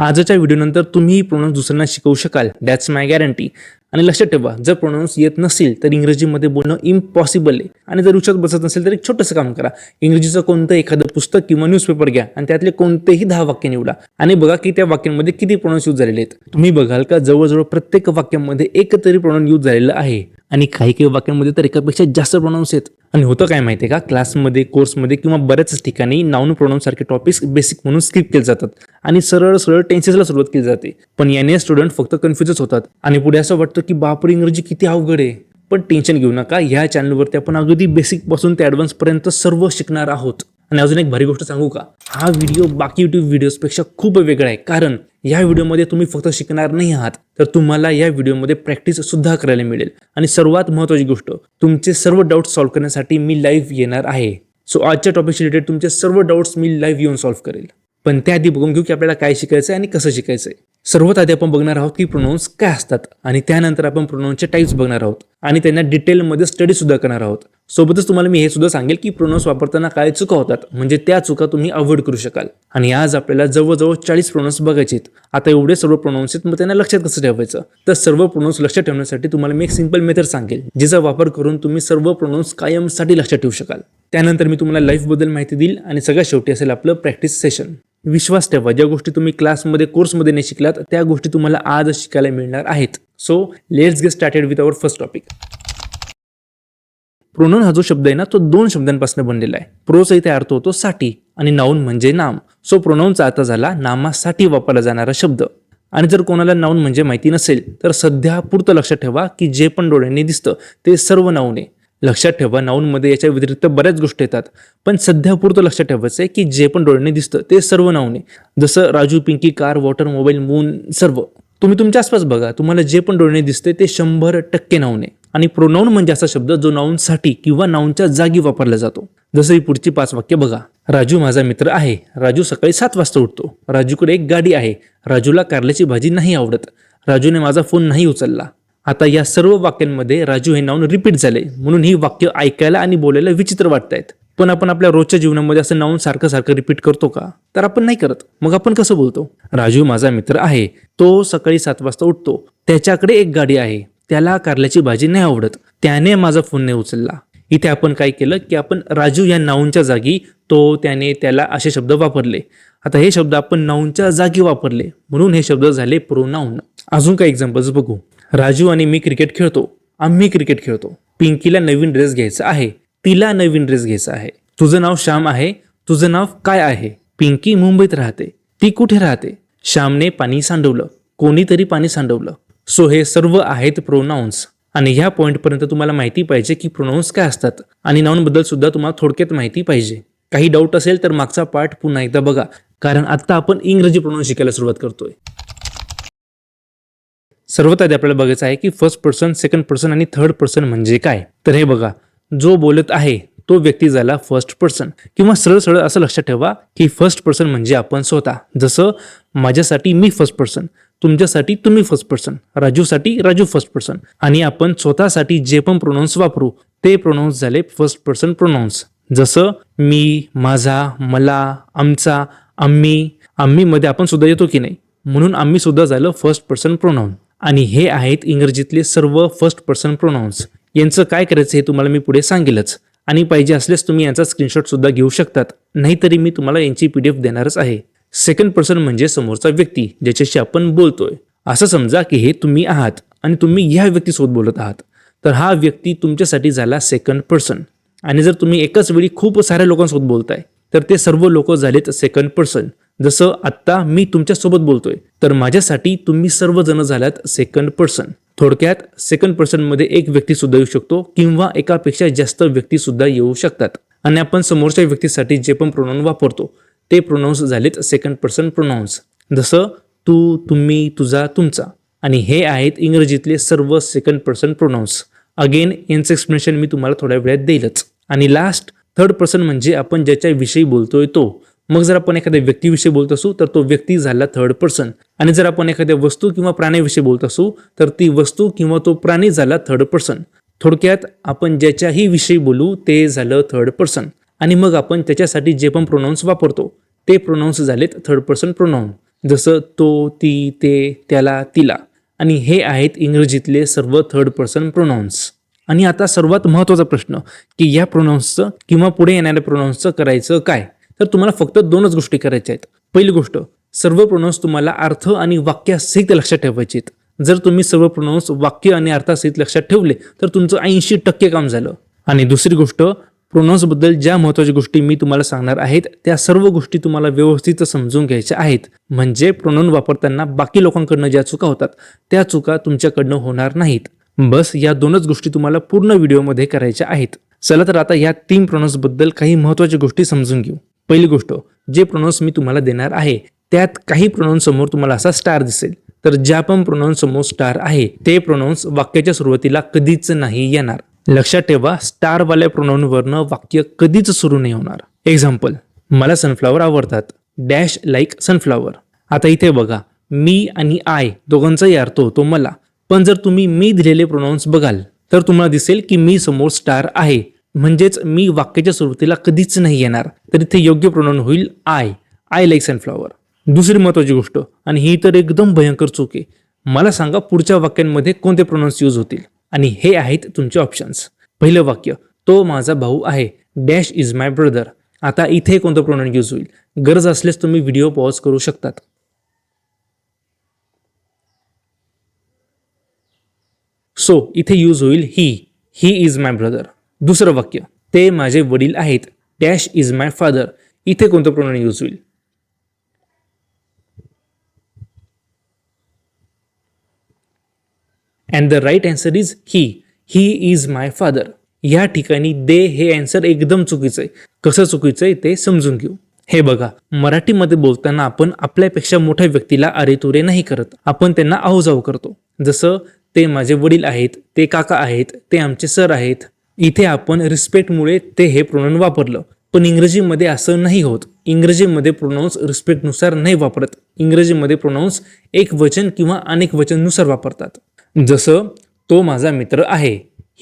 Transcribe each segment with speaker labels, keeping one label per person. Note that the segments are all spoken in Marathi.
Speaker 1: आजच्या व्हिडिओनंतर तुम्ही प्रोनाऊन्स दुसऱ्यांना शिकवू शकाल. दॅट्स माय गॅरंटी आणि लक्षात ठेवा जर प्रोनाऊन्स येत नसेल तर इंग्रजीमध्ये बोलणं इम्पॉसिबल आहे. आणि जर उच्चात बसत नसेल तर एक छोटंसं काम करा. इंग्रजीचं कोणतं एखादं पुस्तक किंवा न्यूजपेपर घ्या आणि त्यातले कोणतेही दहा वाक्य निवडा. आणि बघा की त्या वाक्यांमध्ये किती प्रोनाऊन्स यूज झालेले आहेत. तुम्ही बघाल का जवळजवळ प्रत्येक वाक्यामध्ये एक तरी प्रोनाऊन यूज झालेलं आहे. आणि काही काही वाक्यांमध्ये तर एकापेक्षा जास्त प्रोनाऊन्स आहेत. आणि होतं काय माहिती आहे का? क्लासमध्ये कोर्समध्ये किंवा बऱ्याच ठिकाणी नाऊन प्रोनाऊन सारखे टॉपिक्स बेसिक म्हणून स्किप केले जातात. आणि सरळ सरळ टेन्सेसला सुरुवात केली जाते. पण याने स्टुडंट फक्त कन्फ्युजच होतात. आणि पुढे असं वाटतं की बापर इंग्रजी किती अवघड आहे. पण टेन्शन घेऊ नका. ह्या चॅनलवरती आपण अगदी बेसिकपासून ते ॲडव्हान्सपर्यंत सर्व शिकणार आहोत. आणि अजून एक भारी गोष्ट सांगू का? हा व्हिडिओ बाकी युट्यूब व्हिडिओजपेक्षा खूप वेगळा आहे. कारण या व्हिडिओमध्ये तुम्ही फक्त शिकणार नाही आहात तर तुम्हाला या व्हिडिओमध्ये प्रॅक्टिस सुद्धा करायला मिळेल. आणि सर्वात महत्त्वाची गोष्ट तुमचे सर्व डाऊट सॉल्व्ह करण्यासाठी मी लाईव्ह येणार आहे. सो आजच्या टॉपिकशी रिलेटेड तुमचे सर्व डाऊट्स मी लाईव्ह येऊन सॉल्व्ह करेल. पण त्याआधी बघून घेऊ की आपल्याला काय शिकायचं आहे आणि कसं शिकायचं आहे सर्वात आधी आपण बघणार आहोत की प्रोनाऊन्स काय असतात. आणि त्यानंतर आपण प्रोनाऊन्सचे टाईप्स बघणार आहोत. आणि त्यांना डिटेलमध्ये स्टडी सुद्धा करणार आहोत. सोबतच तुम्हाला मी हे सुद्धा सांगेल की प्रोनाउन्स वापरताना काय चुका होतात म्हणजे त्या चुका तुम्ही अवॉइड करू शकाल. आणि आज आपल्याला जवळजवळ चाळीस प्रोनाउन्स बघायचे आहेत. आता एवढे सर्व प्रोनाउन्स आहेत मग त्यांना लक्षात कसं ठेवायचं? तर सर्व प्रोनाउन्स लक्षात ठेवण्यासाठी तुम्हाला मी एक सिंपल मेथड सांगेल जिचा वापर करून तुम्ही सर्व प्रोनाउन्स कायमसाठी लक्षात ठेवू शकाल. त्यानंतर मी तुम्हाला लाईफबद्दल माहिती देईल आणि सगळ्यात शेवटी असेल आपलं प्रॅक्टिस सेशन विश्वास ठेवा ज्या गोष्टी तुम्ही क्लासमध्ये कोर्समध्ये नाही शिकलात त्या गोष्टी तुम्हाला आज शिकायला मिळणार आहेत. So let's get started with our first topic pronoun हा जो शब्द आहे ना तो दोन शब्दांपासून बनलेला आहे. प्रोचा इथे अर्थ होतो साठी आणि नाऊन म्हणजे नाम. सो प्रोनाऊनचा अर्थ झाला नामासाठी वापरला जाणारा शब्द. आणि जर कोणाला नाऊन म्हणजे माहिती नसेल तर सध्या पुरतं लक्षात ठेवा की जे पण डोळ्यांनी दिसतं ते सर्व नाऊन आहे. लक्षात ठेवा नाऊनमध्ये याच्या व्यतिरिक्त बऱ्याच गोष्टी येतात. पण सध्या पुरतं लक्षात ठेवायचं आहे की जे पण डोळ्यांनी दिसतं ते सर्व नाऊन आहे. जसं Raju Pinky car water mobile moon सर्व. तुम्ही तुमच्या आसपास बघा तुम्हाला जे पण डोळ्याने दिसते ते शंभर टक्के नाऊन आहे आणि प्रोनाऊन म्हणजे असा शब्द जो नाऊनसाठी किंवा नाऊनच्या जागी वापरला जातो. जसं ही पुढची पाच वाक्य बघा. राजू माझा मित्र आहे. राजू सकाळी सात वाजता उठतो. राजूकडे एक गाडी आहे. राजूला कारल्याची भाजी नाही आवडत. राजूने माझा फोन नाही उचलला. आता या सर्व वाक्यांमध्ये राजू हे नाऊन रिपीट झाले. म्हणून ही वाक्य ऐकायला आणि बोलायला विचित्र वाटत आहेत पण आपण आपल्या रोजच्या जीवनामध्ये असं नाऊन सारखं सारखं रिपीट करतो का? तर आपण नाही करत. मग आपण कसं बोलतो? राजू माझा मित्र आहे. तो सकाळी सात वाजता उठतो. त्याच्याकडे एक गाडी आहे. त्याला कारल्याची भाजी नाही आवडत. त्याने माझा फोन नाही उचलला. इथे आपण काय केलं की आपण राजू या नाऊनच्या जागी तो त्याने त्याला असे शब्द वापरले. आता हे शब्द आपण नाऊनच्या जागी वापरले. म्हणून हे शब्द झाले प्रोनाऊन अजून काही एक्झाम्पल्स बघू. राजू आणि मी क्रिकेट खेळतो. आम्ही क्रिकेट खेळतो. पिंकीला नवीन ड्रेस घ्यायचा आहे. तिला नवीन ड्रेस घ्यायचा आहे. तुझं नाव श्याम आहे. तुझं नाव काय आहे? पिंकी मुंबईत राहते. ती कुठे राहते? श्यामने पाणी सांडवलं. कोणीतरी पाणी सांडवलं. सो हे सर्व आहेत प्रोनाऊन्स आणि ह्या पॉईंटपर्यंत तुम्हाला माहिती पाहिजे की प्रोनाऊन्स काय असतात. आणि नाऊनबद्दल सुद्धा तुम्हाला थोडक्यात माहिती पाहिजे. काही डाऊट असेल तर मागचा पार्ट पुन्हा एकदा बघा. कारण आता आपण इंग्रजी प्रोनाऊन शिकायला सुरुवात करतोय. सर्वात आधी आपल्याला बघायचं आहे की फर्स्ट पर्सन सेकंड पर्सन आणि थर्ड पर्सन म्हणजे काय? तर हे बघा. जो बोलत आहे तो व्यक्ती झाला फर्स्ट पर्सन किंवा सरळ सरळ असं लक्षात ठेवा की फर्स्ट पर्सन म्हणजे आपण स्वतः. जसं माझ्यासाठी मी फर्स्ट पर्सन तुमच्यासाठी तुम्ही फर्स्ट पर्सन राजूसाठी राजू फर्स्ट पर्सन आणि आपण स्वतःसाठी जे पण प्रोनाऊन्स वापरू ते प्रोनाऊन्स झाले फर्स्ट पर्सन प्रोनाऊन्स जसं मी माझा मला आमचा आम्ही आम्हीमध्ये आपण सुद्धा येतो की नाही? म्हणून आम्ही सुद्धा झालं फर्स्ट पर्सन प्रोनाऊन आणि हे आहेत इंग्रजीतले सर्व फर्स्ट पर्सन प्रोनाऊन्स यांचं काय करायचं हे तुम्हाला मी पुढे सांगेलच. आणि पाहिजे असल्यास तुम्ही यांचा स्क्रीनशॉटसुद्धा घेऊ शकतात. नाहीतरी मी तुम्हाला यांची पी डी एफ देणारच आहे. सेकंड पर्सन म्हणजे समोरचा व्यक्ती ज्याच्याशी आपण बोलतोय. असं समजा की हे तुम्ही आहात आणि तुम्ही ह्या व्यक्तीसोबत बोलत आहात. तर हा व्यक्ती तुमच्यासाठी झाला सेकंड पर्सन आणि जर तुम्ही एकाच वेळी खूप साऱ्या लोकांसोबत बोलताय तर ते सर्व लोक झालेत सेकंड पर्सन जसं आत्ता मी तुमच्यासोबत बोलतोय तर माझ्यासाठी तुम्ही सर्वजण झाल्यात सेकंड पर्सन थोडक्यात सेकंड पर्सनमध्ये एक व्यक्ती सुद्धा येऊ शकतो किंवा एकापेक्षा जास्त व्यक्ती सुद्धा येऊ शकतात. आणि आपण समोरच्या व्यक्तीसाठी जे पण प्रोनाऊन वापरतो ते प्रोनाऊन्स झालेत सेकंड पर्सन प्रोनाऊन्स जसं तू तुम्ही तुझा तुमचा. आणि हे आहेत इंग्रजीतले सर्व सेकंड पर्सन प्रोनाऊन्स अगेन यांचं एक्सप्लेनेशन मी तुम्हाला थोड्या वेळात देईलच. आणि लास्ट थर्ड पर्सन म्हणजे आपण ज्याच्याविषयी बोलतोय तो. मग जर आपण एखाद्या व्यक्तीविषयी बोलत असू तर तो व्यक्ती झाला थर्ड पर्सन आणि जर आपण एखाद्या वस्तू किंवा प्राण्याविषयी बोलत असू तर ती वस्तू किंवा तो प्राणी झाला थर्ड पर्सन थोडक्यात आपण ज्याच्याही विषयी बोलू ते झालं थर्ड पर्सन आणि मग आपण त्याच्यासाठी जे पण प्रोनाऊन्स वापरतो ते प्रोनाऊन्स झालेत थर्ड पर्सन प्रोनाऊन जसं तो ती ते त्याला तिला. आणि हे आहेत इंग्रजीतले सर्व थर्ड पर्सन प्रोनाऊन्स आणि आता सर्वात महत्त्वाचा प्रश्न की या प्रोनाऊन्सचं किंवा पुढे येणाऱ्या प्रोनाऊन्सचं करायचं काय? तर तुम्हाला फक्त दोनच गोष्टी करायच्या आहेत. पहिली गोष्ट सर्व प्रोनाऊन्स तुम्हाला अर्थ आणि वाक्यासहित लक्षात ठेवायचे आहेत. जर तुम्ही सर्व प्रोनाऊन्स वाक्य आणि अर्थासहित लक्षात ठेवले तर तुमचं ऐंशी टक्के काम झालं. आणि दुसरी गोष्ट प्रोनाऊन्सबद्दल ज्या महत्त्वाच्या गोष्टी मी तुम्हाला सांगणार आहेत त्या सर्व गोष्टी तुम्हाला व्यवस्थित समजून घ्यायच्या आहेत. म्हणजे प्रोनाऊन वापरताना बाकी लोकांकडनं ज्या चुका होतात त्या चुका तुमच्याकडनं होणार नाहीत. बस या दोनच गोष्टी तुम्हाला पूर्ण व्हिडिओमध्ये करायच्या आहेत. चला तर आता या तीन प्रोनाऊन्सबद्दल काही महत्त्वाच्या गोष्टी समजून घेऊ. पहिली गोष्ट जे प्रोनाऊन्स मी तुम्हाला देणार आहे त्यात काही प्रोनाऊन्स समोर तुम्हाला असा स्टार दिसेल. तर ज्या पण प्रोनाऊन्स समोर स्टार आहे ते प्रोनाऊन्स वाक्याच्या सुरुवातीला कधीच नाही येणार. लक्षात ठेवा स्टारवाल्या प्रोनाऊनवरनं वाक्य कधीच सुरू नाही होणार. एक्झाम्पल मला सनफ्लावर आवडतात. डॅश लाईक सनफ्लावर आता इथे बघा मी आणि आय दोघांचाही अर्थ होतो मला. पण जर तुम्ही मी दिलेले प्रोनाऊन्स बघाल तर तुम्हाला दिसेल की मी समोर स्टार आहे. म्हणजेच मी वाक्याच्या सुरुवातीला कधीच नाही येणार तर इथे योग्य प्रोनाऊन होईल आय आय लाईक सनफ्लॉवर दुसरी महत्वाची गोष्ट आणि ही तर एकदम भयंकर चूक आहे. मला सांगा पुढच्या वाक्यांमध्ये कोणते प्रोनाऊन्स यूज होतील आणि हे आहेत तुमचे ऑप्शन्स पहिलं वाक्य तो माझा भाऊ आहे डॅश इज माय ब्रदर. आता इथे कोणतं प्रोनाऊन यूज होईल? गरज असल्यास तुम्ही व्हिडिओ पॉज करू शकतात. सो इथे यूज होईल ही ही इज माय ब्रदर दुसरं वाक्य ते माझे वडील आहेत डॅश इज माय फादर. इथे कोणतं प्रोनाऊन यूज होईल? And the right answer is he he is my father या ठिकाणी दे हे अँसर एकदम चुकीचं आहे. कसं चुकीचं आहे ते समजून घेऊ. हे बघा मराठीमध्ये बोलताना आपण आपल्यापेक्षा मोठ्या व्यक्तीला अरे तुरे नाही करत. आपण त्यांना आहोजाव करतो. जसं ते माझे वडील आहेत ते काका आहेत ते आमचे सर आहेत इथे आपण रिस्पेक्टमुळे ते हे प्रोनाऊन वापरलं. पण इंग्रजीमध्ये असं नाही होत. इंग्रजीमध्ये प्रोनाऊन्स रिस्पेक्टनुसार नाही वापरत. इंग्रजीमध्ये प्रोनाऊन्स एक वचन किंवा अनेक वचननुसार वापरतात. जसं तो माझा मित्र आहे.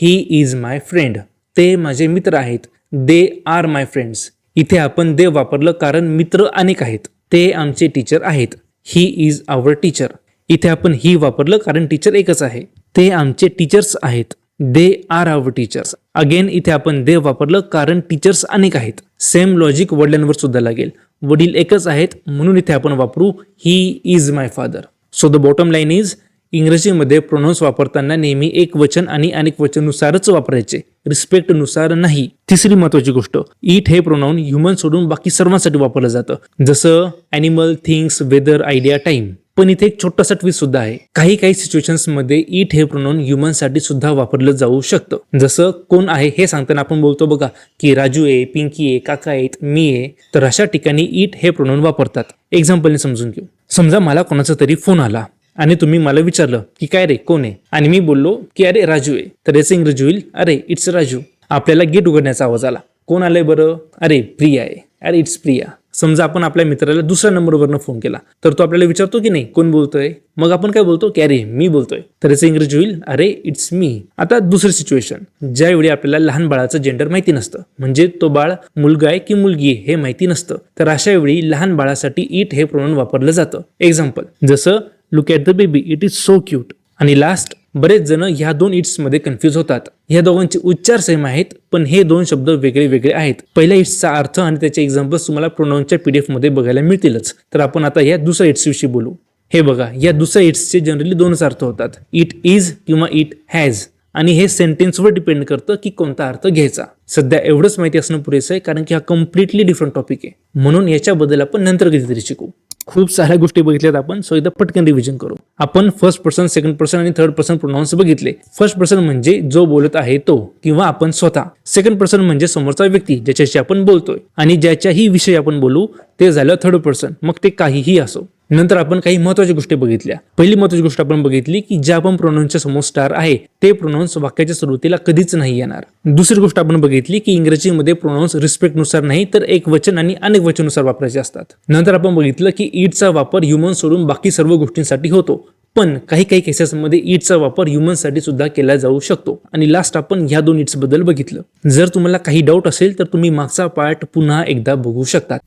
Speaker 1: ही इज माय फ्रेंड ते माझे मित्र आहेत. दे आर माय फ्रेंड्स इथे आपण दे वापरलं कारण मित्र अनेक आहेत. ते आमचे टीचर आहेत. ही इज आवर टीचर इथे आपण ही वापरलं कारण टीचर एकच आहे. ते आमचे टीचर्स आहेत. They are our teachers again इथे आपण दे वापरलं कारण टीचर्स अनेक आहेत. सेम लॉजिक वडिलांवर सुद्धा लागेल. वडील एकच आहेत म्हणून इथे आपण वापरू he is my father so the bottom line is इंग्रजीमध्ये प्रोनाऊन्स वापरताना नेहमी एक वचन आणि अनेक वचननुसारच वापरायचे. रिस्पेक्टनुसार नाही. तिसरी महत्वाची गोष्ट इट हे प्रोनाऊन ह्युमन सोडून बाकी सर्वांसाठी वापरलं जातं. जसं animal things weather idea time पण इथे एक छोटासा ट्विस्ट सुद्धा आहे. काही काही सिच्युएशन्समध्ये इट हे प्रोनोन ह्युमनसाठी सुद्धा वापरलं जाऊ शकतं. जसं कोण आहे हे सांगताना आपण बोलतो बघा की राजू आहे पिंकी आहे काका आहेत मी आहे. तर अशा ठिकाणी इट हे प्रोनोन वापरतात. एक्झाम्पलने समजून घेऊ. समजा मला कोणाचा तरी फोन आला आणि तुम्ही मला विचारलं की काय रे कोण आहे? आणि मी बोललो की अरे राजू आहे. तर याचं इंग्रजी होईल अरे इट्स राजू. आपल्याला गेट उघडण्याचा आवाज आला. कोण आलंय बरं? अरे प्रिया आहे. अरे इट्स प्रिया. समजा आपण आपल्या मित्राला दुसऱ्या नंबरवरनं फोन केला तर तो आपल्याला विचारतो की नाही कोण बोलतोय? मग आपण काय बोलतो? की अरे मी बोलतोय. तर याचं इंग्रजी होईल अरे इट्स मी आता दुसरी सिच्युएशन ज्यावेळी आपल्याला लहान बाळाचं जेंडर माहिती नसतं म्हणजे तो बाळ मुलगा आहे की मुलगी आहे हे माहिती नसतं. तर अशा वेळी लहान बाळासाठी इट हे प्रोनाऊन वापरलं जातं. एक्झाम्पल जसं look at the baby it is so cute आणि लास्ट बरेच जण ह्या दोन इट्समध्ये कन्फ्यूज होतात. ह्या दोघांचे उच्चार सेम आहेत पण हे दोन शब्द वेगळे वेगळे आहेत. पहिल्या इट्सचा अर्थ आणि त्याचे एक्झाम्पल्स तुम्हाला प्रोनाऊनच्या पीडीएफमध्ये बघायला मिळतीलच. तर आपण आता या दुसऱ्या इट्सविषयी बोलू. हे बघा या दुसऱ्या इट्सचे जनरली दोनच अर्थ होतात. इट इज किंवा इट हॅज आणि हे सेंटेन्सवर डिपेंड करतं की कोणता अर्थ घ्यायचा. सध्या एवढंच माहिती असणं पुरेसं आहे कारण की हा कम्प्लिटली डिफरंट टॉपिक आहे. म्हणून याच्याबद्दल आपण नंतर कधीतरी शिकू. खूप साऱ्या गोष्टी बघितल्यात आपण. सो एकदा पटकन रिव्हिजन करू. आपण फर्स्ट पर्सन सेकंड पर्सन आणि थर्ड पर्सन प्रोनाऊन्स बघितले. फर्स्ट पर्सन म्हणजे जो बोलत आहे तो किंवा आपण स्वतः. सेकंड पर्सन म्हणजे समोरचा व्यक्ती ज्याच्याशी आपण बोलतोय. आणि ज्याच्याही विषयी आपण बोलू ते झालं थर्ड पर्सन मग ते काहीही असो. नंतर आपण काही महत्त्वाच्या गोष्टी बघितल्या. पहिली महत्वाची गोष्ट आपण बघितली की ज्या आपण प्रोनाऊन्सच्या समोर स्टार आहे ते प्रोनाऊन्स वाक्याच्या सुरुवातीला कधीच नाही येणार. दुसरी गोष्ट आपण बघितली की इंग्रजीमध्ये प्रोनाऊन्स रिस्पेक्टनुसार नाही तर एक वचन आणि अनेक वचनानुसार वापरायचे असतात. नंतर आपण बघितलं की ईटचा वापर ह्युमन सोडून बाकी सर्व गोष्टींसाठी होतो पण काही काही केसेसमध्ये ईटचा वापर ह्युमनसाठी सुद्धा केला जाऊ शकतो. आणि लास्ट आपण ह्या दोन ईट्सबद्दल बघितलं. जर तुम्हाला काही डाऊट असेल तर तुम्ही मागचा पार्ट पुन्हा एकदा बघू शकतात.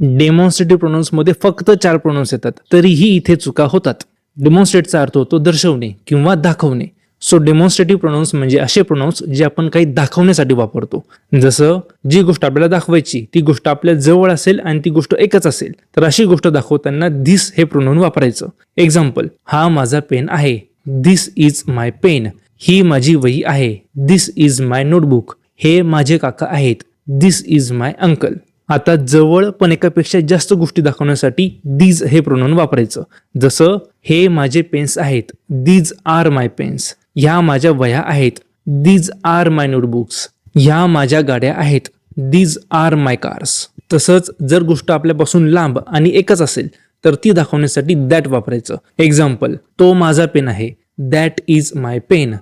Speaker 1: डेमॉन्स्ट्रेटिव्ह प्रोनाऊन्समध्ये फक्त चार प्रोनाऊन्स येतात. तरीही इथे चुका होतात. डेमॉन्स्ट्रेटचा अर्थ होतो दर्शवणे किंवा दाखवणे. सो डेमॉन्स्ट्रेटिव्ह प्रोनाऊन्स म्हणजे असे प्रोनाऊन्स जे आपण काही दाखवण्यासाठी वापरतो. जसं जी गोष्ट आपल्याला दाखवायची ती गोष्ट आपल्या जवळ असेल आणि ती गोष्ट एकच असेल तर अशी गोष्ट दाखवताना धिस हे प्रोनाऊन वापरायचं. एक्झाम्पल हा माझा पेन आहे. दिस इज माय पेन ही माझी वही आहे. दिस इज माय नोटबुक हे माझे काका आहेत. दिस इज माय अंकल आता जवळ पण एकापेक्षा जास्त गोष्टी दाखवण्यासाठी दीज हे प्रोनाऊन वापरायचं. जसं हे माझे पेन्स आहेत. दीज आर माय पेन्स ह्या माझ्या वह्या आहेत. दीज आर माय नोटबुक्स ह्या माझ्या गाड्या आहेत. दीज आर माय कार्स तसंच जर गोष्ट आपल्यापासून लांब आणि एकच असेल तर ती दाखवण्यासाठी दॅट वापरायचं. एक्झाम्पल तो माझा पेन आहे. दॅट इज माय पेन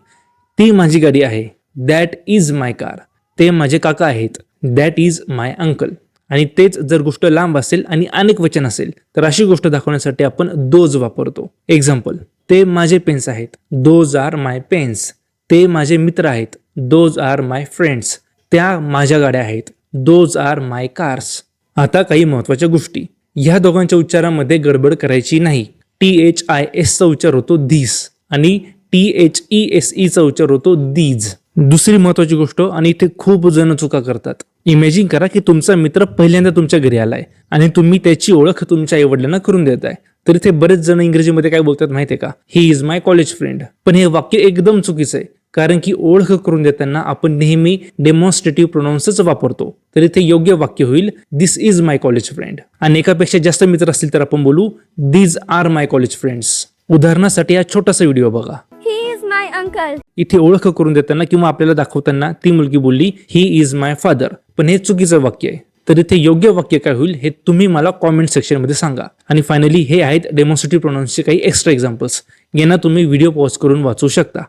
Speaker 1: ती माझी गाडी आहे. दॅट इज माय कार ते माझे काका आहेत. दॅट इज माय अंकल आणि तेच जर गोष्ट लांब असेल आणि अनेक वचन असेल तर अशी गोष्ट दाखवण्यासाठी आपण दोज वापरतो. एक्झाम्पल ते माझे पेन्स आहेत. दोज आर माय पेन्स ते माझे मित्र आहेत. दोज आर माय फ्रेंड्स त्या माझ्या गाड्या आहेत. दोज आर माय कार्स आता काही महत्त्वाच्या गोष्टी. ह्या दोघांच्या उच्चारामध्ये गडबड करायची नाही. टी एच आय एसचा उच्चार होतो धीस आणि टी एच ई एस ईचा उच्चार होतो दीज दुसरी महत्वाची गोष्ट आणि इथे खूप जण चुका करतात. इमॅजिन करा की तुमचा मित्र पहिल्यांदा तुमच्या घरी आलाय आणि तुम्ही त्याची ओळख तुमच्या आईवडिलांना करून देताय. तर इथे बरेच जण इंग्रजीमध्ये काय बोलतात माहितीये का? He is my college friend पण हे वाक्य एकदम चुकीचं आहे. कारण की ओळख करून देताना आपण नेहमी डेमॉन्स्ट्रेटिव्ह प्रोनाऊन्सच वापरतो. तर इथे योग्य वाक्य होईल this is my college friend आणि एकापेक्षा जास्त मित्र असतील तर आपण बोलू these are my college friends उदाहरणासाठी हा छोटासा व्हिडिओ बघा.
Speaker 2: अंकल.
Speaker 1: इथे ओळख करून देताना किंवा आपल्याला दाखवताना ती मुलगी बोलली ही इज माय फादर पण हे चुकीचं वाक्य आहे. तर इथे योग्य वाक्य काय होईल हे तुम्ही मला कॉमेंट सेक्शनमध्ये सांगा. आणि फायनली हे आहेत डेमॉन्स्ट्रेटिव्ह प्रोनाऊन्सचे काही एक्स्ट्रा एक्झाम्पल्स यांना तुम्ही व्हिडिओ पॉज करून वाचू शकता.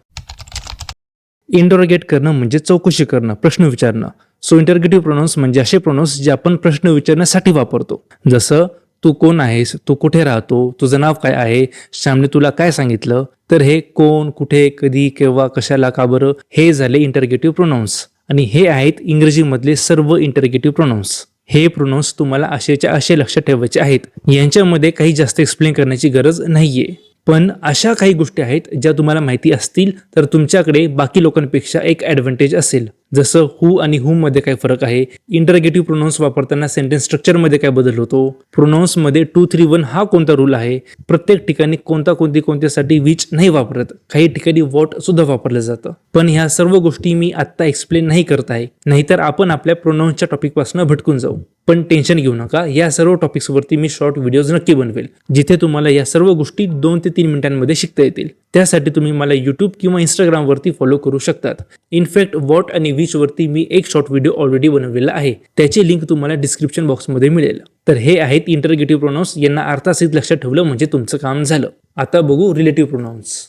Speaker 1: इंटरोगेट करणं म्हणजे चौकशी करणं प्रश्न विचारणं. सो इंटरगेटिव्ह प्रोनाऊन्स म्हणजे असे प्रोनाऊन्स जे आपण प्रश्न विचारण्यासाठी वापरतो. जसं तू कोण आहेस? तू कुठे राहतो? तुझं नाव काय आहे? श्यामने तुला काय सांगितलं? तर हे कोण कुठे कधी केव्हा कशाला का बरं? हे झाले इंटरगेटिव्ह प्रोनाऊन्स आणि हे आहेत इंग्रजीमधले सर्व इंटरगेटिव्ह प्रोनाऊन्स हे प्रोनाऊन्स तुम्हाला असेच्या असे लक्षात ठेवायचे आहेत. यांच्यामध्ये काही जास्त एक्सप्लेन करण्याची गरज नाहीये. पण अशा काही गोष्टी आहेत ज्या तुम्हाला माहिती असतील तर तुमच्याकडे बाकी लोकांपेक्षा एक ॲडव्हान्टेज असेल. जसं हू आणि हुममध्ये काय फरक आहे इंटरगेटिव्ह प्रोनाऊन्स वापरताना सेंटेन्स स्ट्रक्चरमध्ये काय बदल होतो प्रोनाऊन्समध्ये टू थ्री वन हा कोणता रूल आहे प्रत्येक ठिकाणी कोणता कोणती कोणत्यासाठी विच नाही वापरत काही ठिकाणी वॉट सुद्धा वापरलं जातं. पण ह्या सर्व गोष्टी मी आत्ता एक्सप्लेन नाही करत आहे नाहीतर आपण आपल्या प्रोनाऊन्सच्या टॉपिकपासून भटकून जाऊ. पण टेन्शन घेऊ नका या सर्व टॉपिक्सवरती मी शॉर्ट व्हिडिओज नक्की बनवेल जिथे तुम्हाला या सर्व गोष्टी दोन ते तीन मिनिटांमध्ये शिकता येतील. त्यासाठी तुम्ही मला युट्यूब किंवा इंस्टाग्रामवरती फॉलो करू शकतात. इनफॅक्ट वॉट आणि वीसवरती मी एक शॉर्ट व्हिडिओ ऑलरेडी बनवलेला आहे. त्याची लिंक तुम्हाला डिस्क्रिप्शन बॉक्समध्ये मिळेल. तर हे आहेत इंटरगेटिव्ह प्रोनाऊन्स यांना अर्थासहित लक्षात ठेवलं म्हणजे तुमचं काम झालं. आता बघू रिलेटिव्ह प्रोनाऊन्स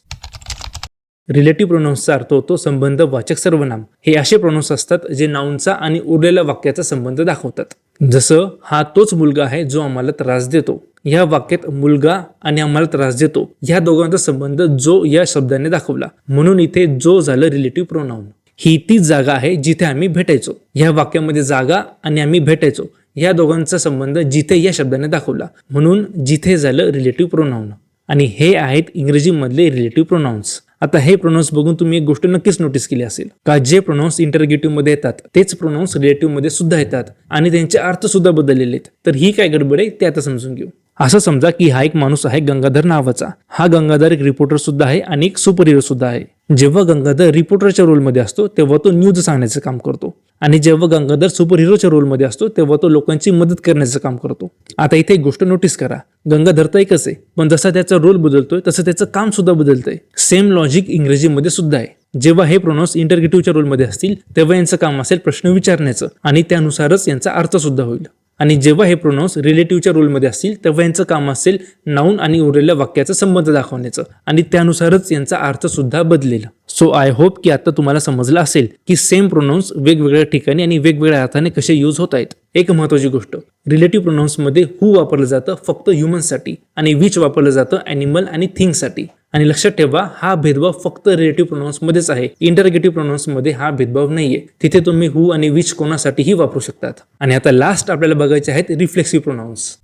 Speaker 1: रिलेटिव्ह प्रोनाऊन्सचा अर्थ होतो संबंध वाचक सर्वनाम. हे असे प्रोनाऊन्स असतात जे नाऊनचा आणि उरलेल्या वाक्याचा संबंध दाखवतात. जसं हा तोच मुलगा आहे जो आम्हाला त्रास देतो. या वाक्यात मुलगा आणि आम्हाला त्रास देतो. या दोघांचा संबंध जो या शब्दाने दाखवला. म्हणून इथे जो झालं रिलेटिव्ह प्रोनाऊन ही ती जागा आहे जिथे आम्ही भेटायचो. ह्या वाक्यामध्ये जागा आणि आम्ही भेटायचो. या दोघांचा संबंध जिथे या शब्दाने दाखवला. म्हणून जिथे झालं रिलेटिव्ह प्रोनाऊन आणि हे आहेत इंग्रजीमधले रिलेटिव्ह प्रोनाऊन्स आता हे प्रोनाऊन्स बघून तुम्ही एक गोष्ट नक्कीच नोटीस केली असेल. का जे प्रोनाऊन्स इंटरगेटिव्हमध्ये येतात तेच प्रोनाऊन्स रिलेटिव्हमध्ये सुद्धा येतात आणि त्यांचे अर्थ सुद्धा बदललेले आहेत. तर ही काय गडबड आहे ते आता समजून घेऊ. असं समजा की हा एक माणूस आहे गंगाधर नावाचा. हा गंगाधर एक रिपोर्टर सुद्धा आहे आणि एक सुपर सुद्धा आहे. जेव्हा गंगाधर रिपोर्टरच्या रोलमध्ये असतो तेव्हा तो न्यूज सांगण्याचं काम करतो. आणि जेव्हा गंगाधर सुपर हिरोच्या रोलमध्ये असतो तेव्हा तो लोकांची मदत करण्याचं काम करतो. आता इथे एक गोष्ट नोटीस करा. गंगाधर तर एकच आहे पण जसा त्याचा रोल बदलतोय तसं त्याचं काम सुद्धा बदलतंय. सेम लॉजिक इंग्रजीमध्ये सुद्धा आहे. जेव्हा हे प्रोनाऊन्स इंटरगेटिव्हच्या रोलमध्ये असतील तेव्हा यांचं काम असेल प्रश्न विचारण्याचं आणि त्यानुसारच यांचा अर्थ सुद्धा होईल. आणि जेव्हा हे प्रोनाऊन्स रिलेटिव्हच्या रोलमध्ये असतील तेव्हा यांचं काम असेल नाऊन आणि उरलेल्या वाक्याचा संबंध दाखवण्याचं. आणि त्यानुसारच यांचा अर्थ सुद्धा बदलेल. सो आय होप की आता तुम्हाला समजलं असेल की सेम प्रोनाऊन्स वेगवेगळ्या ठिकाणी आणि वेगवेगळ्या अर्थाने कसे यूज होत आहेत. एक महत्वाची गोष्ट रिलेटिव्ह प्रोनाऊन्समध्ये हू वापरलं जातं फक्त ह्युमन्ससाठी आणि विच वापरलं जातं ॲनिमल आणि थिंगसाठी आणि लक्षात ठेवा हा भेदभाव फक्त रिलेटिव्ह प्रोनाऊन्समध्येच आहे. इंटरगेटिव्ह प्रोनाऊन्समध्ये हा भेदभाव नाहीये. तिथे तुम्ही हु आणि विच कोणासाठीही वापरू शकतात. आणि आता लास्ट आपल्याला बघायचे आहेत रिफ्लेक्सिव्ह प्रोनाऊन्स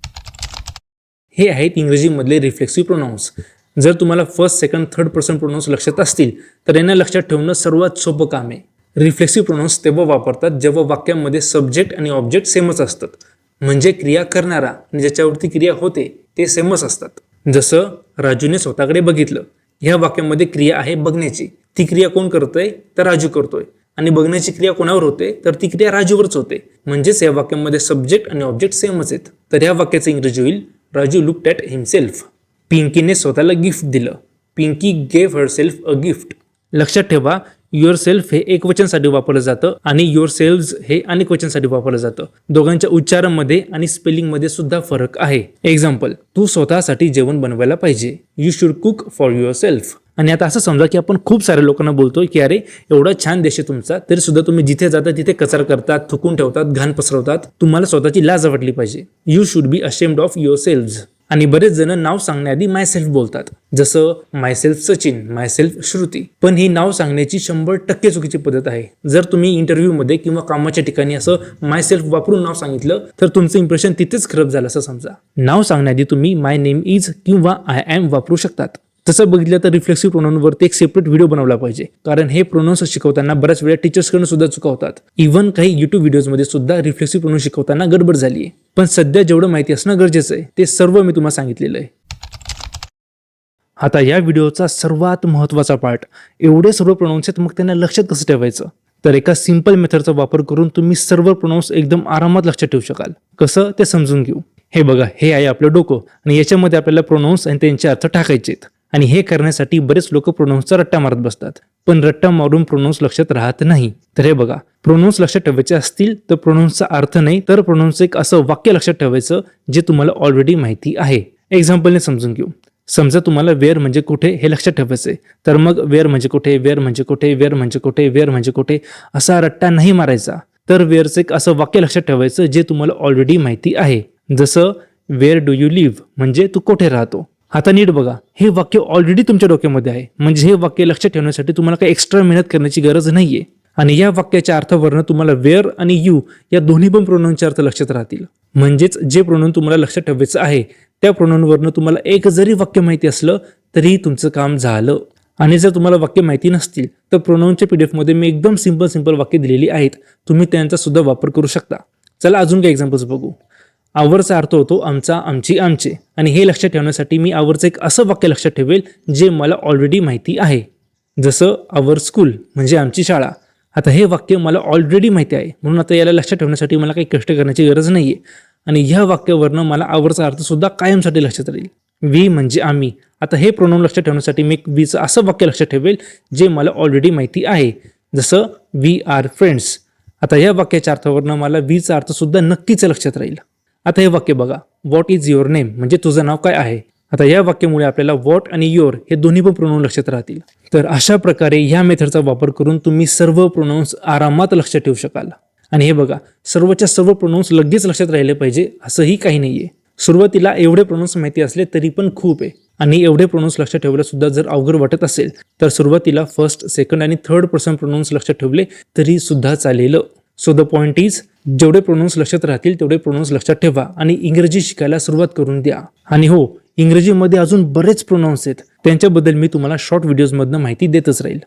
Speaker 1: हे आहेत इंग्रजीमधले रिफ्लेक्सिव्ह प्रोनाऊन्स जर तुम्हाला first second third person pronouns लक्षात असतील तर यांना लक्षात ठेवणं सर्वात सोपं काम आहे. रिफ्लेक्सिव्ह प्रोनाऊन्स तेव्हा वापरतात जेव्हा वाक्यामध्ये सब्जेक्ट आणि ऑब्जेक्ट सेमच असतात. म्हणजे क्रिया करणारा आणि ज्याच्यावरती क्रिया होते ते सेमच असतात. जसं राजूने स्वतःकडे बघितलं. ह्या वाक्यामध्ये क्रिया आहे बघण्याची. ती क्रिया कोण करतोय? तर राजू करतोय. आणि बघण्याची क्रिया कोणावर होते? तर ती क्रिया राजूवरच होते. म्हणजेच या वाक्यामध्ये सब्जेक्ट आणि ऑब्जेक्ट सेमच आहेत. तर या वाक्याचं इंग्रजी होईल राजू लुक ॲट हिमसेल्फ पिंकीने स्वतःला गिफ्ट दिलं. Pinky gave herself a gift लक्षात ठेवा युअर सेल्फ हे एक वचनसाठी वापरलं जातं आणि युअर सेल्फ हे अनेक वचनसाठी वापरलं जातं. दोघांच्या उच्चारांमध्ये आणि स्पेलिंगमध्ये सुद्धा फरक आहे. एक्झाम्पल तू स्वतःसाठी जेवण बनवायला पाहिजे. You should cook for yourself आणि आता असं समजा की आपण खूप साऱ्या लोकांना बोलतो की अरे एवढा छान देश आहे तुमचा तरी सुद्धा तुम्ही जिथे जाता तिथे कचरा करतात थुकून ठेवतात घाण पसरवतात. तुम्हाला स्वतःची लाज वाटली पाहिजे. You should be ashamed of yourself आणि बरेच जण नाव सांगण्याआधी माय सेल्फ बोलतात. जसं myself Sachin myself Shruti. पण ही नाव सांगण्याची शंभर टक्के चुकीची पद्धत आहे. जर तुम्ही इंटरव्ह्यूमध्ये किंवा कामाच्या ठिकाणी असं माय सेल्फ वापरून नाव सांगितलं तर तुमचं इम्प्रेशन तिथेच खराब झालं असं समजा. नाव सांगण्याआधी तुम्ही माय नेम इज किंवा आय एम वापरू शकतात. तसं बघितलं तर रिफ्लेक्सिव्ह प्रोनाऊनवरती एक सेपरेट व्हिडिओ बनवला पाहिजे. कारण हे प्रोनाऊन्स शिकवताना बऱ्याच वेळा टीचर्सकडून सुद्धा चुकवतात. इव्हन काही युट्यूब व्हिडिओजमध्ये सुद्धा रिफ्लेक्सिव्ह प्रोनाऊन शिकवताना गडबड झाली आहे. पण सध्या जेवढं माहिती असणं गरजेचं आहे ते सर्व मी तुम्हाला सांगितलेलं आहे. आता या व्हिडिओचा सर्वात महत्त्वाचा पार्ट एवढे सर्व प्रोनाऊन्स आहेत मग त्यांना लक्षात कसं ठेवायचं? तर एका सिंपल मेथडचा वापर करून तुम्ही सर्व प्रोनाऊन्स एकदम आरामात लक्षात ठेवू शकाल. कसं? ते समजून घेऊ. हे बघा हे आहे आपलं डोकं. आणि याच्यामध्ये आपल्याला प्रोनाऊन्स आणि त्यांचे अर्थ टाकायचे आहेत. आणि हे करण्यासाठी बरेच लोक प्रोनाऊन्सचा रट्टा मारत बसतात. पण रट्टा मारून प्रोनाऊन्स लक्षात राहत नाही. तर हे बघा प्रोनाऊन्स लक्षात ठेवायचे असतील तर प्रोनाऊन्सचा अर्थ नाही तर प्रोनाऊन्स एक असं वाक्य लक्षात ठेवायचं जे तुम्हाला ऑलरेडी माहिती आहे. एक्झाम्पलने समजून घेऊ. समजा तुम्हाला वेअर म्हणजे कुठे हे लक्षात ठेवायचंय. तर मग वेअर म्हणजे कुठे वेअर म्हणजे कुठे वेअर म्हणजे कुठे वेअर म्हणजे कुठे असा रट्टा नाही मारायचा. तर वेअरचं एक असं वाक्य लक्षात ठेवायचं जे तुम्हाला ऑलरेडी माहिती आहे. जसं वेअर डू यू लिव्ह म्हणजे तू कुठे राहतो? आता नीट बघा. हे वाक्य ऑलरेडी तुमच्या डोक्यामध्ये आहे. म्हणजे हे वाक्य लक्षात ठेवण्यासाठी तुम्हाला काही एक्स्ट्रा मेहनत करण्याची गरज नाहीये. आणि या वाक्याच्या अर्थावरनं तुम्हाला वेअर आणि यू या दोन्ही पण प्रोनाऊनचे अर्थ लक्षात राहतील. म्हणजेच जे प्रोनाऊन तुम्हाला लक्षात ठेवायचं आहे त्या प्रोनाऊनवरनं तुम्हाला एक जरी वाक्य माहिती असलं तरी तुमचं काम झालं. आणि जर तुम्हाला वाक्य माहिती नसतील तर प्रोनाऊनच्या पी डी एफमध्ये मी एकदम सिंपल सिंपल वाक्य दिलेली आहेत. तुम्ही त्यांचा सुद्धा वापर करू शकता. चला अजून काही एक्झाम्पल्स बघू. आवरचा अर्थ होतो आमचा आमची आमचे. आणि हे लक्षात ठेवण्यासाठी मी आवरचं एक असं वाक्य लक्षात ठेवेल जे मला ऑलरेडी माहिती आहे. जसं आवर स्कूल म्हणजे आमची शाळा. आता हे वाक्य मला ऑलरेडी माहिती आहे. म्हणून आता याला लक्षात ठेवण्यासाठी मला काही कष्ट करण्याची गरज नाही आहे आणि ह्या वाक्यावरनं मला आवरचा अर्थसुद्धा कायमसाठी लक्षात राहील. वी म्हणजे आम्ही. आता हे प्रोनाऊन लक्षात ठेवण्यासाठी मी एक वीचं असं वाक्य लक्षात ठेवेल जे मला ऑलरेडी माहिती आहे. जसं वी आर फ्रेंड्स आता या वाक्याच्या अर्थावरनं मला वीचा अर्थसुद्धा नक्कीच लक्षात राहील. आता हे वाक्य बघा. व्हॉट इज युअर नेम म्हणजे तुझं नाव काय आहे? आता या वाक्यामुळे आपल्याला वॉट आणि युअर हे दोन्ही पण प्रोनाऊन लक्षात राहतील. तर अशा प्रकारे ह्या मेथडचा वापर करून तुम्ही सर्व प्रोनाऊन्स आरामात लक्षात ठेवू शकाल. आणि हे बघा सर्वच्या सर्व प्रोनाऊन्स लगेच लक्षात राहिले पाहिजे असंही काही नाही आहे सुरुवातीला एवढे प्रोनाऊन्स माहिती असले तरी पण खूप आहे. आणि एवढे प्रोनाऊन्स लक्षात ठेवलं सुद्धा जर अवघड वाटत असेल तर सुरुवातीला फर्स्ट सेकंड आणि थर्ड पर्सन प्रोनाऊन्स लक्षात ठेवले तरी सुद्धा चालेल. सो द पॉइंट इज जेवढे प्रोनाऊन्स लक्षात राहतील तेवढे प्रोनाऊन्स लक्षात ठेवा आणि इंग्रजी शिकायला सुरुवात करून द्या. आणि हो इंग्रजीमध्ये अजून बरेच प्रोनाऊन्स आहेत. त्यांच्याबद्दल मी तुम्हाला शॉर्ट व्हिडिओजमधनं माहिती देतच राहील.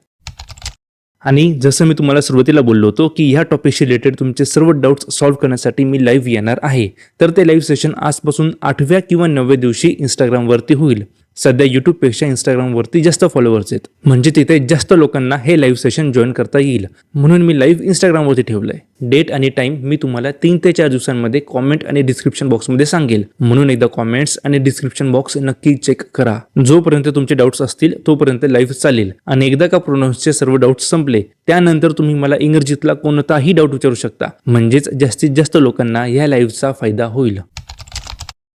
Speaker 1: आणि जसं मी तुम्हाला सुरुवातीला बोललो होतो की ह्या टॉपिकशी रिलेटेड तुमचे सर्व डाऊट्स सॉल्व्ह करण्यासाठी मी लाईव्ह येणार आहे. तर ते लाईव्ह सेशन आजपासून आठव्या किंवा नवव्या दिवशी इंस्टाग्रामवरती होईल. सध्या यूट्यूबपेक्षा इंस्टाग्रामवरती जास्त फॉलोअर्स आहेत. म्हणजे तिथे जास्त लोकांना हे लाईव्ह सेशन जॉईन करता येईल. म्हणून मी लाईव्ह इंस्टाग्रामवरती ठेवलं आहे डेट आणि टाईम मी तुम्हाला तीन ते चार दिवसांमध्ये कॉमेंट आणि डिस्क्रिप्शन बॉक्समध्ये सांगेल. म्हणून एकदा कॉमेंट्स आणि डिस्क्रिप्शन बॉक्स नक्की चेक करा. जोपर्यंत तुमचे डाऊट्स असतील तोपर्यंत लाईव्ह चालेल. आणि एकदा का प्रोनाऊन्सचे सर्व डाऊट्स संपले त्यानंतर तुम्ही मला इंग्रजीतला कोणताही डाऊट विचारू शकता. म्हणजेच जास्तीत जास्त लोकांना या लाईव्हचा फायदा होईल.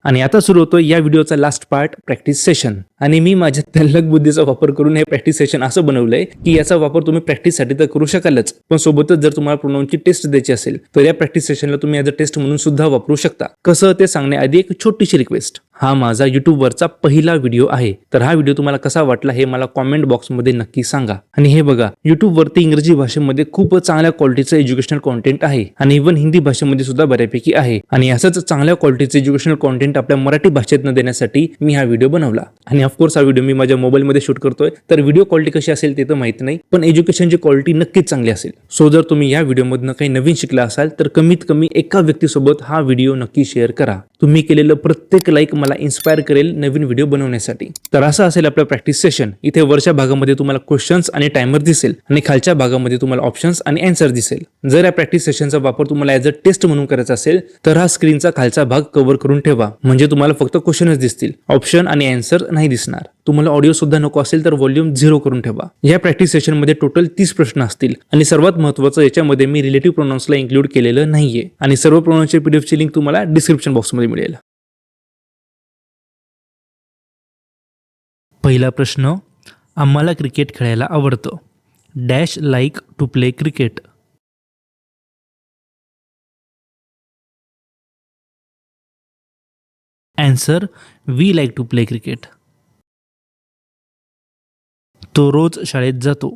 Speaker 1: आणि आता सुरू होतो या व्हिडिओचा लास्ट पार्ट प्रॅक्टिस सेशन आणि मी माझ्या तल्लक बुद्धीचा वापर करून हे प्रॅक्टिस सेशन असं बनवलंय की याचा वापर तुम्ही प्रॅक्टिससाठी तर करू शकालच पण सोबतच जर तुम्हाला प्रोनाऊनची टेस्ट द्यायची असेल तर या प्रॅक्टिस सेशनला तुम्ही ॲज अ टेस्ट म्हणून सुद्धा वापरू शकता. कसं ते सांगण्याआधी एक छोटीशी रिक्वेस्ट हा माझा यूट्यूबवरचा पहिला व्हिडिओ आहे. तर हा व्हिडिओ तुम्हाला कसा वाटला हे मला कॉमेंट बॉक्समध्ये नक्की सांगा. आणि हे बघा युट्यूबवरती इंग्रजी भाषेमध्ये खूप चांगल्या क्वालिटीचं एज्युकेशनल कॉन्टेंट आहे. आणि इव्हन हिंदी भाषेमध्ये सुद्धा बऱ्यापैकी आहे. आणि असंच चांगल्या क्वालिटीचं एज्युकेशनल कॉन्टेंट आपल्या मराठी भाषेतनं देण्यासाठी मी हा व्हिडिओ बनवला. आणि ऑफकोर्स हा व्हिडिओ मी माझ्या मोबाईलमध्ये शूट करतोय. तर व्हिडिओ क्वालिटी कशी असेल ते तर माहिती नाही पण एज्युकेशनची क्वालिटी नक्कीच चांगली असेल. सो जर तुम्ही या व्हिडिओमधनं काही नवीन शिकला असाल तर कमीत कमी एका व्यक्तीसोबत हा व्हिडिओ नक्की शेअर करा. तुम्ही केलेलं प्रत्येक लाईक मला इन्स्पायर करेल नवीन व्हिडिओ बनवण्यासाठी. तर असं असेल आपलं प्रॅक्टिस सेशन इथे वरच्या भागामध्ये तुम्हाला क्वेश्चन्स आणि टायमर दिसेल आणि खालच्या भागामध्ये तुम्हाला ऑप्शन्स आणि अँसर दिसेल. जर या प्रॅक्टिस सेशनचा वापर तुम्हाला ॲज अ टेस्ट म्हणून करायचा असेल तर हा स्क्रीनचा खालचा भाग कव्हर करून ठेवा. म्हणजे तुम्हाला फक्त क्वेश्चनच दिसतील. ऑप्शन आणि अँसर नाही दिसणार. तुम्हाला ऑडिओ सुद्धा नको असेल तर व्हॉल्यूम झिरो करून ठेवा. या प्रॅक्टिस सेशनमध्ये टोटल तीस प्रश्न असतील. आणि सर्वात महत्त्वाचं याच्यामध्ये मी रिलेटिव्ह प्रोनाउन्सला इन्क्लूड केलेलं नाहीये. आणि सर्व प्रोनाउन्सचे पीडीएफची लिंक तुम्हाला डिस्क्रिप्शन बॉक्समध्ये मिळेल. पहिला प्रश्न आम्हाला क्रिकेट खेळायला आवडतं. Dash like to play cricket. Answer we like to play cricket. तो रोज शाळेत जातो.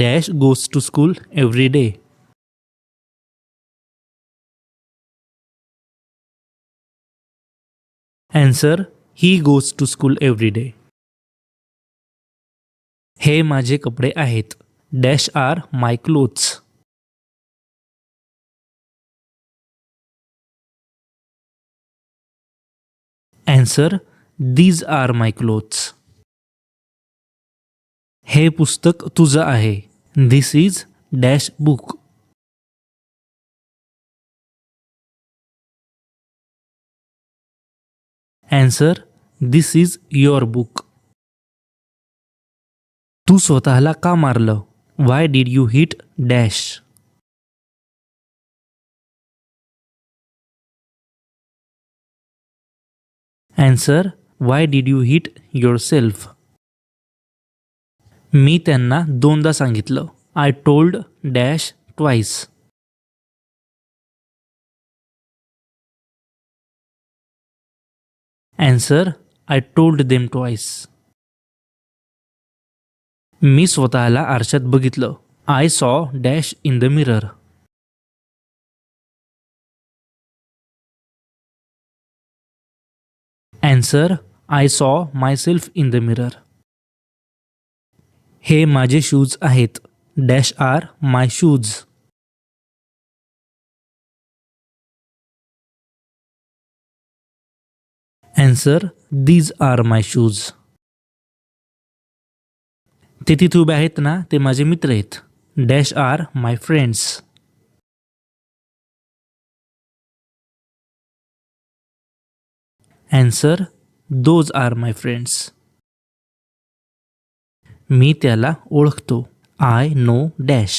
Speaker 1: Dash goes to school every day. Answer he goes to school every day. हे माझे कपडे आहेत. Dash are my clothes. Answer these are my clothes. हे पुस्तक तुझं आहे. This is dash book. Answer this is your book. तू स्वतःला का मारलं? Why did you hit dash answer why did you hit yourself मी त्यांना दोनदा सांगितलं. I told dash twice answer I told them twice मी स्वतःला आरशात बघितलं. I saw dash in the mirror answer I saw myself in the mirror हे माझे शूज आहेत. Dash are my shoes answer these are my shoes ते तिथे उभे आहेत ना ते माझे मित्र आहेत. Dash are my friends answer those are my friends मी त्याला ओळखतो. I know dash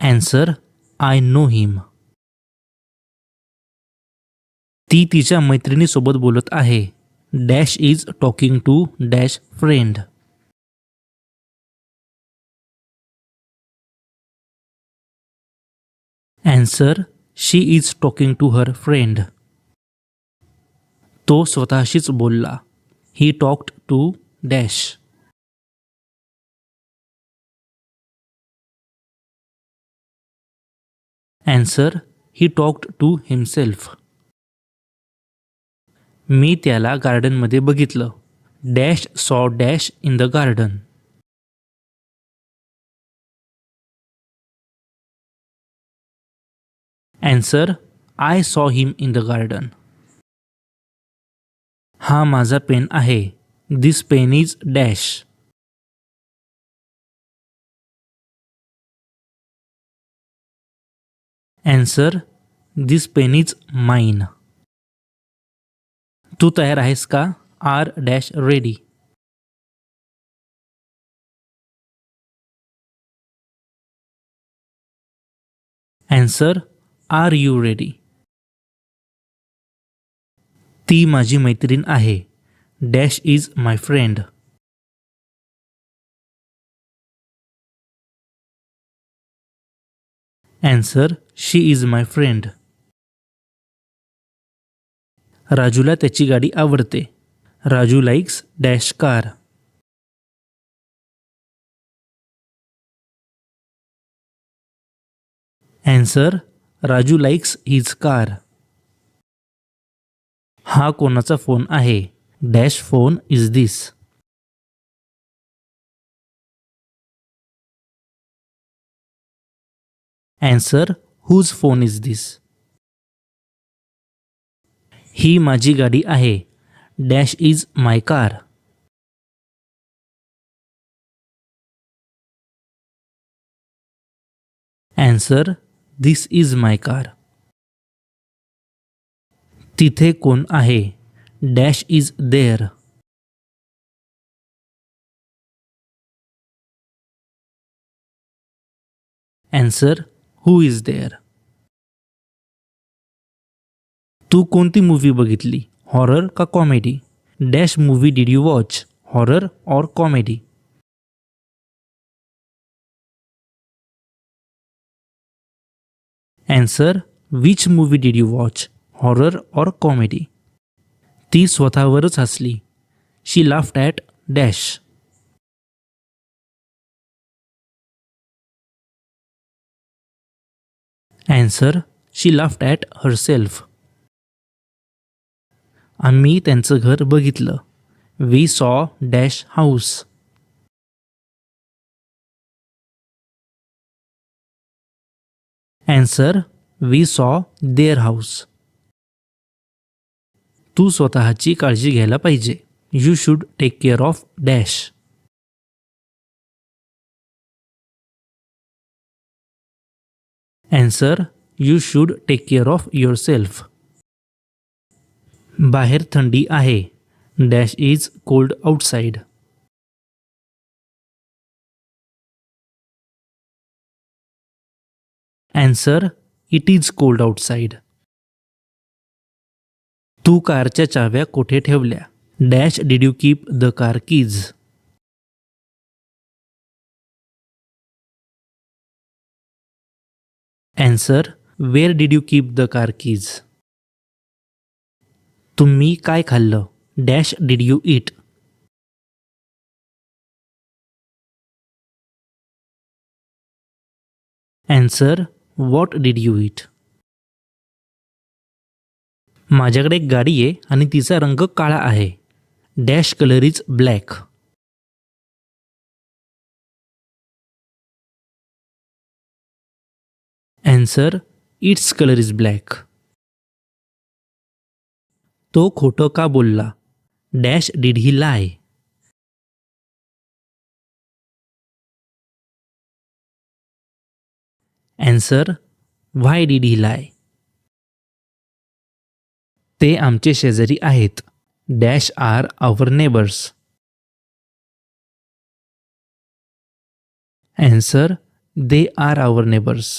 Speaker 1: answer I know him ती तिच्या मैत्रिणीसोबत बोलत आहे. Dash is talking to dash friend. Answer she is talking to her friend. तो स्वतःशीच बोलला. He talked to dash. Answer he talked to himself. मी त्याला गार्डनमध्ये बघितलं. Dash saw dash in the garden. Answer I saw him in the garden. हा माझा पेन आहे. This pen is dash. Answer this pen is mine. तू तयार आहेस का are dash ready. Answer are you ready ती माझी मैत्रीण आहे, dash is my friend. Answer she is my friend राजूला त्याची गाडी आवडते. Raju likes dash car answer Raju likes his car हा कोणाचा फोन आहे? Dash phone is this answer whose phone is this ही माझी गाडी आहे. Dash is my car. Answer this is my car. तिथे कोण आहे? Dash is there. Answer who is there? तू कोणती मूव्ही बघितली? हॉरर का comedy dash movie did you watch horror or comedy answer which movie did you watch horror or comedy ती स्वतःवरच हसली. She laughed at dash answer she laughed at herself आम्ही त्यांचं घर बघितलं. We saw dash house answer we saw their house तू स्वतःची काळजी घ्यायला पाहिजे. You should take care of dash answer you should take care of yourself बाहेर थंडी आहे. Dash is cold outside answer it is cold outside तू कारच्या चाव्या कोठे ठेवल्या? Dash did you keep the car keys? Answer where did you keep the car keys? तुम्ही काय खाल्लं? Dash did you eat? Answer what did you eat माझ्याकडे एक गाडी आहे आणि तिचा रंग काळा आहे. Dash colour is black. Answer its colour is black. तो खोटं का बोलला? Dash did he lie. Answer why did he lie ते आमचे शेजारी आहेत. Dash are our neighbours answer they are our neighbours